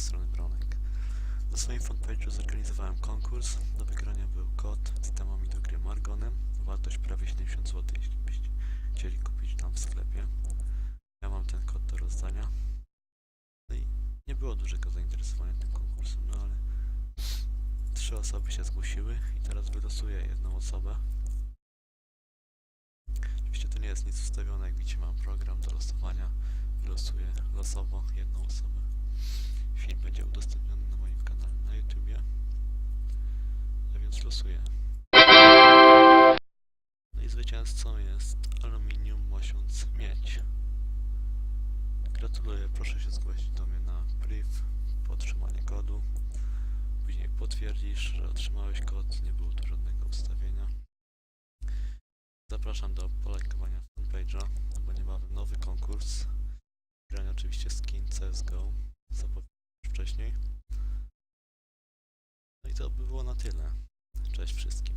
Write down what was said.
tej strony Bronek. Na swoim fanpage'u zorganizowałem konkurs. Do wygrania był kod z itemami do gry Margonem. Wartość prawie 70 zł, jeśli byście chcieli kupić tam w sklepie. Ja mam ten kod do rozdania. No i nie było dużego zainteresowania tym konkursem, no ale trzy osoby się zgłosiły i teraz wylosuję jedną osobę. Oczywiście to nie jest nic ustawione, jak widzicie mam program do losowania. Wylosuję losowo jedną osobę. Film będzie udostępniony na moim kanale na YouTubie. A więc losuję. No i zwycięzcą jest Aluminium Mosiąc Miedź. Gratuluję, proszę się zgłosić do mnie na priv po otrzymanie kodu. Później potwierdzisz, że otrzymałeś kod, nie było tu żadnego ustawienia. Zapraszam do polajkowania fanpage'a, bo niebawem nowy konkurs. Grania oczywiście skin CSGO, wcześniej. No i to by było na tyle. Cześć wszystkim.